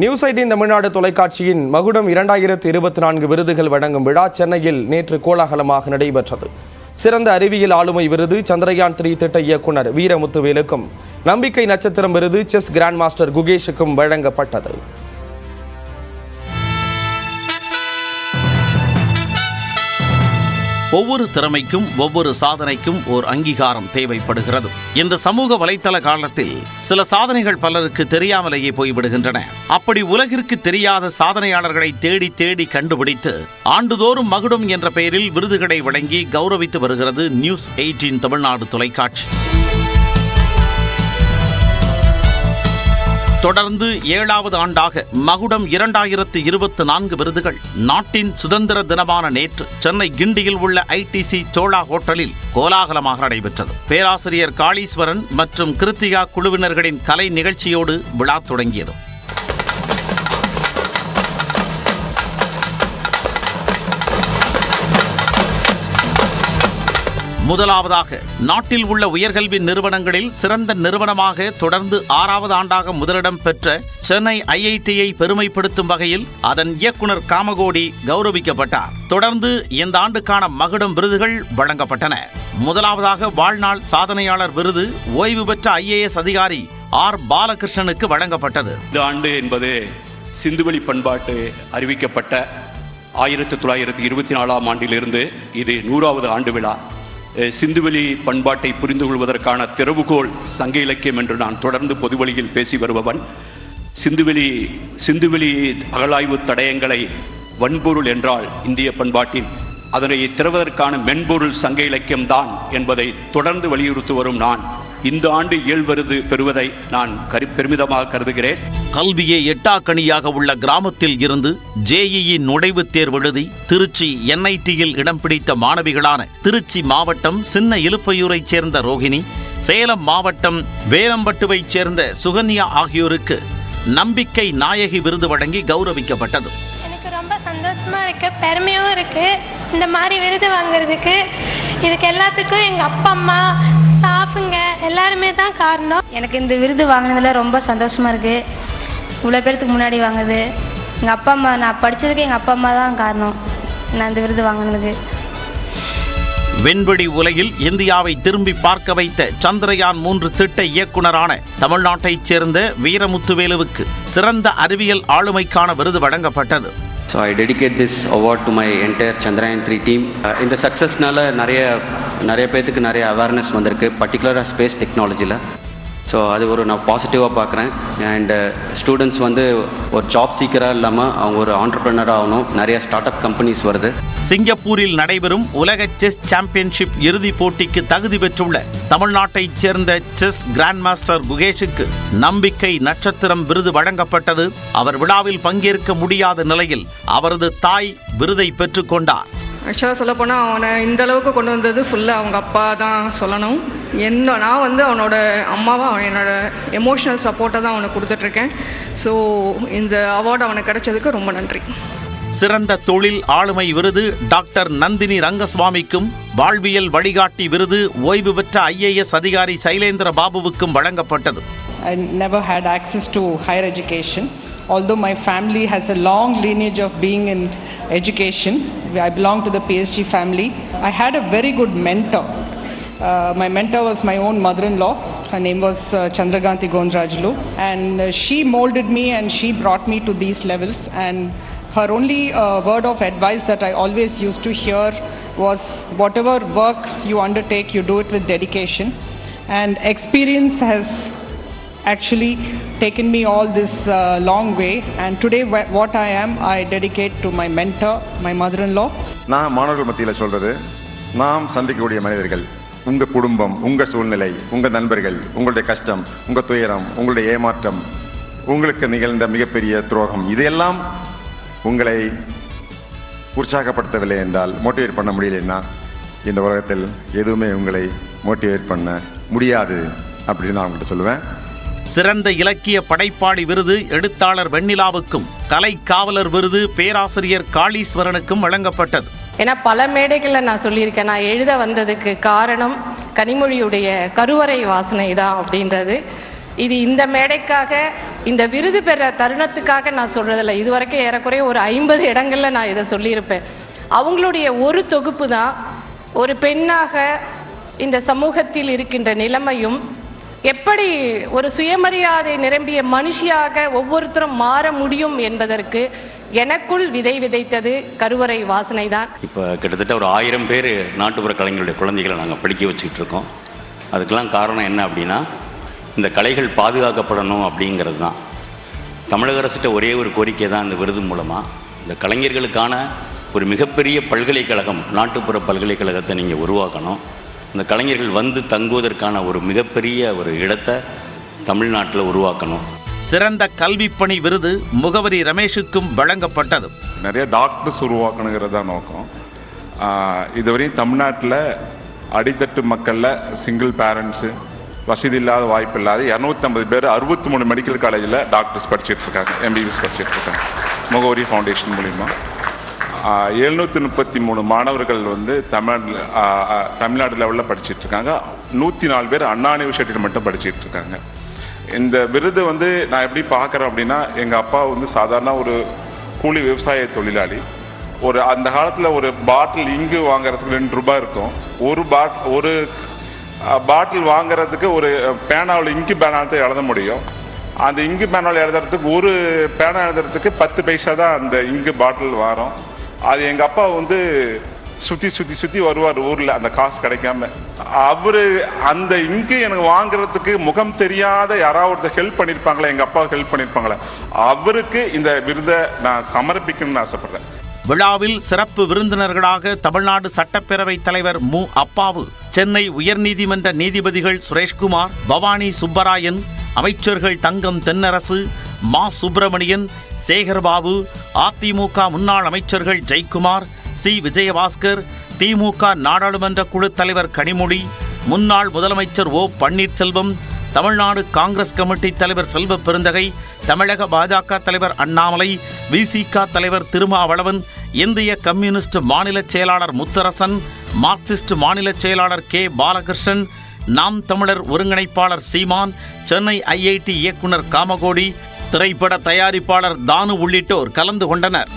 News eighteen Tamil Nadu தொலைக்காட்சியின் மகுடம் இரண்டாயிரத்து இருபத்தி நான்கு விருதுகள் வழங்கும் விழா சென்னையில் நேற்று கோலாகலமாக நடைபெற்றது. சிறந்த அறிவியல் ஆளுமை விருது சந்திரயான் த்ரீ திட்ட இயக்குனர் வீரமுத்துவேலுக்கும் நம்பிக்கை நட்சத்திரம் விருது செஸ் கிராண்ட் மாஸ்டர் குகேஷுக்கும் வழங்கப்பட்டது. ஒவ்வொரு திறமைக்கும் ஒவ்வொரு சாதனைக்கும் ஓர் அங்கீகாரம் தேவைப்படுகிறது. இந்த சமூக வலைத்தள காலத்தில் சில சாதனைகள் பலருக்கு தெரியாமலேயே போய்விடுகின்றன. அப்படி உலகிற்கு தெரியாத சாதனையாளர்களை தேடி தேடி கண்டுபிடித்து ஆண்டுதோறும் மகுடம் என்ற பெயரில் விருதுகளை வழங்கி கௌரவித்து வருகிறது நியூஸ் எயிட்டீன் தமிழ்நாடு தொலைக்காட்சி. தொடர்ந்து ஏழாவது ஆண்டாக மகுடம் இரண்டாயிரத்து இருபத்தி நான்கு விருதுகள். நாட்டின் சுதந்திர தினமான நேற்று சென்னை கிண்டியில் உள்ள ஐடிசி சோழா ஹோட்டலில் கோலாகலமாக நடைபெற்றது. பேராசிரியர் காளீஸ்வரன் மற்றும் கிருத்திகா குழுவினர்களின் கலை நிகழ்ச்சியோடு விழா தொடங்கியது. முதலாவதாக நாட்டில் உள்ள உயர்கல்வி நிறுவனங்களில் சிறந்த நிறுவனமாக தொடர்ந்து ஆறாவது ஆண்டாக முதலிடம் பெற்ற சென்னை ஐஐடியை பெருமைப்படுத்தும் வகையில் அதன் இயக்குனர் காமகோடி கௌரவிக்கப்பட்டார். தொடர்ந்து இந்த ஆண்டுக்கான மகுடம் விருதுகள் வழங்கப்பட்டன. முதலாவதாக வாழ்நாள் சாதனையாளர் விருது ஓய்வு பெற்ற ஐஏஎஸ் அதிகாரி ஆர். பாலகிருஷ்ணனுக்கு வழங்கப்பட்டது. இந்த ஆண்டு என்பது சிந்துவெளி பண்பாட்டு அறிவிக்கப்பட்ட ஆயிரத்தி தொள்ளாயிரத்தி இருபத்தி நாலாம் ஆண்டிலிருந்து இது நூறாவது ஆண்டு விழா. சிந்துவெளி பண்பாட்டை புரிந்து கொள்வதற்கான திறவுகோல் சங்க இலக்கியம் என்று நான் தொடர்ந்து பொதுவழியில் பேசி வருபவன். சிந்துவெளி சிந்துவெளி அகழாய்வு தடயங்களை வன்பொருள் என்றால் இந்திய பண்பாட்டில் அதனை திறவதற்கான மென்பொருள் சங்க இலக்கியம்தான் என்பதை தொடர்ந்து வலியுறுத்தி வரும் நான். இந்த ஆண்டு இயல்வருது பெறுவதை நான் கரு பெருமிதமாக கருதுகிறேன். கல்வியே எட்டாக்கணியாக உள்ள கிராமத்தில் இருந்து ஜேஇஇ நுழைவுத் தேர்வு எழுதி திருச்சி என்ஐடியில் இடம் பிடித்த மாணவிகளான திருச்சி மாவட்டம் சின்ன இலுப்பையூரைச் சேர்ந்த ரோஹிணி சேலம் மாவட்டம் வேலம்பட்டுவைச் சேர்ந்த சுகன்யா ஆகியோருக்கு நம்பிக்கை நாயகி விருது வழங்கி கௌரவிக்கப்பட்டது. எனக்கு ரொம்ப சந்தோஷமா இருக்கு பெருமையாகவும் இருக்கு. இந்த மாதிரி விருது வாங்குறதுக்கு இதுக்கு எல்லாத்துக்கும் எங்க அப்பா அம்மா ஸ்டாஃபுங்க எல்லாருமே தான் காரணம். எனக்கு இந்த விருது வாங்கினதுல ரொம்ப சந்தோஷமா இருக்கு. இவ்வளோ பேர்த்துக்கு முன்னாடி வாங்குது. எங்கள் அப்பா அம்மா நான் படித்ததுக்கு எங்கள் அப்பா அம்மா தான் காரணம். நான் இந்த விருது வாங்கினதுக்கு. விண்வெளி உலகில் இந்தியாவை திரும்பி பார்க்க வைத்த சந்திரயான் மூன்று திட்ட இயக்குனரான தமிழ்நாட்டைச் சேர்ந்த வீரமுத்துவேலுவுக்கு சிறந்த அறிவியல் ஆளுமைக்கான விருது வழங்கப்பட்டது. So I dedicate this award to my entire Chandrayaan three team இந்த சக்ஸஸ்னால நிறைய நிறைய பேர்த்துக்கு நிறைய அவேர்னஸ் வந்திருக்கு பர்டிகுலராக ஸ்பேஸ் டெக்னாலஜியில் ஸோ அது ஒரு நான் பாசிட்டிவாக பார்க்குறேன். அண்டு ஸ்டூடெண்ட்ஸ் uh, வந்து ஒரு ஜாப் சீக்கராக இல்லாமல் அவங்க ஒரு ஆண்டர்பிரினராக ஆகணும். நிறைய ஸ்டார்ட் அப் கம்பெனிஸ் வருது. சிங்கப்பூரில் நடைபெறும் உலக செஸ் சாம்பியன்ஷிப் இறுதிப் போட்டிக்கு தகுதி பெற்றுள்ள தமிழ்நாட்டைச் சேர்ந்த செஸ் கிராண்ட் மாஸ்டர் குகேஷுக்கு நம்பிக்கை நட்சத்திரம் விருது வழங்கப்பட்டது. அவர் விழாவில் பங்கேற்க முடியாத நிலையில் அவரது தாய் விருதை பெற்றுக்கொண்டார் ஆக்சுவலாக சொல்லப்போனால் அவனை இந்த அளவுக்கு கொண்டு வந்தது ஃபுல்லாக அவங்க அப்பா தான் சொல்லணும். என்ன நான் வந்து அவனோட அம்மாவை அவன் என்னோட எமோஷனல் சப்போர்ட்டை தான் அவனுக்கு கொடுத்துட்ருக்கேன். ஸோ இந்த அவார்டு அவனுக்கு கிடைச்சதுக்கு ரொம்ப நன்றி. சிறந்த தொழில் ஆளுமை விருது டாக்டர் நந்தினி ரங்கசுவாமிக்கும் வாழ்வியல் வழிகாட்டி விருது ஓய்வு பெற்ற ஐஏஎஸ் அதிகாரி சைலேந்திர பாபுவுக்கும் வழங்கப்பட்டது. I never had access to higher education. Although my family has a long lineage of being in education, I belong to the PSG family. I had a very good mentor. Uh, my mentor was my own mother-in-law. Her name was uh, Chandraganti Gondrajlu, and uh, she molded me and she brought me to these levels. And her only uh, word of advice that I always used to hear was, "Whatever work you undertake, you do it with dedication." And experience has actually taken me all this uh, long way. And today wh- what i am i dedicate to my mentor my mother-in-law. நான் மாணவர்கள் மத்தியில் சொல்றது நாம் சந்திக்கக்கூடிய மனிதர்கள் உங்க குடும்பம் உங்க சூழ்நிலை உங்க நண்பர்கள் உங்களுடைய கஷ்டம் உங்க துயரம் உங்களுடைய ஏமாற்றம் உங்களுக்கு நிகழ்ந்த மிகப்பெரிய துரோகம் இதையெல்லாம் உங்களை உற்சாகப்படுத்தவில்லை என்றால் மோட்டிவேட் பண்ண முடியலைன்னா இந்த உலகத்தில் எதுவுமே உங்களை மோட்டிவேட் பண்ண முடியாது அப்படின்னு நான் உங்கள்கிட்ட சொல்லுவேன். சிறந்த இலக்கிய படைப்பாளி விருது எழுத்தாளர் வெண்ணிலாவுக்கும் கலை காவலர் விருது பேராசிரியர் காளீஸ்வரனுக்கும் வழங்கப்பட்டது. ஏன்னா பல மேடைகளில் நான் சொல்லியிருக்கேன். நான் எழுத வந்ததுக்கு காரணம் கனிமொழியுடைய கருவறை வாசனை தான் அப்படின்றது. இது இந்த மேடைக்காக இந்த விருது பெற தருணத்துக்காக நான் சொல்றதில்ல. இதுவரைக்கும் ஏறக்குறைய ஒரு ஐம்பது இடங்கள்ல நான் இதை சொல்லியிருப்பேன். அவங்களுடைய ஒரு தொகுப்பு தான் ஒரு பெண்ணாக இந்த சமூகத்தில் இருக்கின்ற நிலைமையும் எப்படி ஒரு சுயமரியாதை நிரம்பிய மனுஷியாக ஒவ்வொருத்தரும் மாற முடியும் என்பதற்கு எனக்குள் விதை விதைத்தது கருவறை வாசனை தான் இப்போ கிட்டத்தட்ட ஒரு ஆயிரம் பேர் நாட்டுப்புற கலைஞருடைய குழந்தைகளை நாங்கள் படிக்க வச்சுக்கிட்டு இருக்கோம். அதுக்கெல்லாம் காரணம் என்ன அப்படின்னா இந்த கலைகள் பாதுகாக்கப்படணும் அப்படிங்கிறது தான் தமிழக அரசிட்ட ஒரே ஒரு கோரிக்கை தான் இந்த விருது மூலமாக இந்த கலைஞர்களுக்கான ஒரு மிகப்பெரிய பல்கலைக்கழகம் நாட்டுப்புற பல்கலைக்கழகத்தை நீங்கள் உருவாக்கணும். இந்த கலைஞர்கள் வந்து தங்குவதற்கான ஒரு மிகப்பெரிய ஒரு இடத்தை தமிழ்நாட்டில் உருவாக்கணும். சிறந்த கல்விப் பணி விருது முகவரி ரமேஷுக்கும் வழங்கப்பட்டது. நிறைய டாக்டர்ஸ் உருவாக்கணுங்கிறது தான் நோக்கம் இதுவரையும் தமிழ்நாட்டில் அடித்தட்டு மக்களில் சிங்கிள் பேரண்ட்ஸு வசதி இல்லாத வாய்ப்பு இல்லாத இரநூத்தம்பது பேர் அறுபத்தி மூணு மெடிக்கல் காலேஜில் டாக்டர்ஸ் படிச்சுட்டு இருக்காங்க எம்பிபிஎஸ் படிச்சுட்டு இருக்காங்க. முகவரி ஃபவுண்டேஷன் மூலிமா எழுநூற்றி முப்பத்தி மூணு மாணவர்கள் வந்து தமிழ் தமிழ்நாடு லெவலில் படிச்சுட்டு இருக்காங்க. நூற்றி நாலு பேர் அண்ணா யூனிவர்சிட்டியில் மட்டும் படிச்சுட்டு இருக்காங்க. இந்த விருது வந்து நான் எப்படி பார்க்குறேன் அப்படின்னா எங்கள் அப்பா வந்து சாதாரண ஒரு கூலி விவசாய தொழிலாளி. ஒரு அந்த காலத்தில் ஒரு பாட்டில் இங்கு வாங்குறதுக்கு ரெண்டு ரூபாய் இருக்கும். ஒரு பாட் ஒரு பாட்டில் வாங்குறதுக்கு ஒரு பேனாவில் இங்கு பேனாவில் எழுத முடியும். அந்த இங்கு பேனாவில் எழுதுறதுக்கு ஒரு பேனா எழுதுறதுக்கு பத்து பைசா தான் அந்த இங்கு பாட்டில் வரும். அது எங்கள் அப்பா வந்து சுற்றி சுற்றி சுற்றி வருவார் ஊரில் அந்த காசு கிடைக்காம. அவர் அந்த இங்கு எனக்கு வாங்குறதுக்கு முகம் தெரியாத யாராவது ஒருத்தர் ஹெல்ப் பண்ணியிருப்பாங்களே எங்கள் அப்பா ஹெல்ப் பண்ணியிருப்பாங்களே அவருக்கு இந்த விருதை நான் சமர்ப்பிக்கணும்னு ஆசைப்படுறேன். விழாவில் சிறப்பு விருந்தினர்களாக தமிழ்நாடு சட்டப்பேரவைத் தலைவர் மு. அப்பாவு சென்னை உயர்நீதிமன்ற நீதிபதிகள் சுரேஷ்குமார் பவானி சுப்பராயன் அமைச்சர்கள் தங்கம் தென்னரசு மா. சுப்பிரமணியன் சேகர்பாபு அதிமுக முன்னாள் அமைச்சர்கள் ஜெய்குமார் சி. விஜயபாஸ்கர் திமுக நாடாளுமன்ற குழு தலைவர் கனிமொழி முன்னாள் முதலமைச்சர் ஓ. பன்னீர்செல்வம் தமிழ்நாடு காங்கிரஸ் கமிட்டி தலைவர் செல்வ பெருந்தகை தமிழக பாஜக தலைவர் அண்ணாமலை விசிக தலைவர் திருமாவளவன் இந்திய கம்யூனிஸ்ட் மாநில செயலாளர் முத்தரசன் மார்க்சிஸ்ட் மாநில செயலாளர் கே. பாலகிருஷ்ணன் நாம் தமிழர் ஒருங்கிணைப்பாளர் சீமான் சென்னை ஐஐடி இயக்குனர் காமகோடி திரைப்பட தயாரிப்பாளர் தானு உள்ளிட்டோர் கலந்து கொண்டனர்.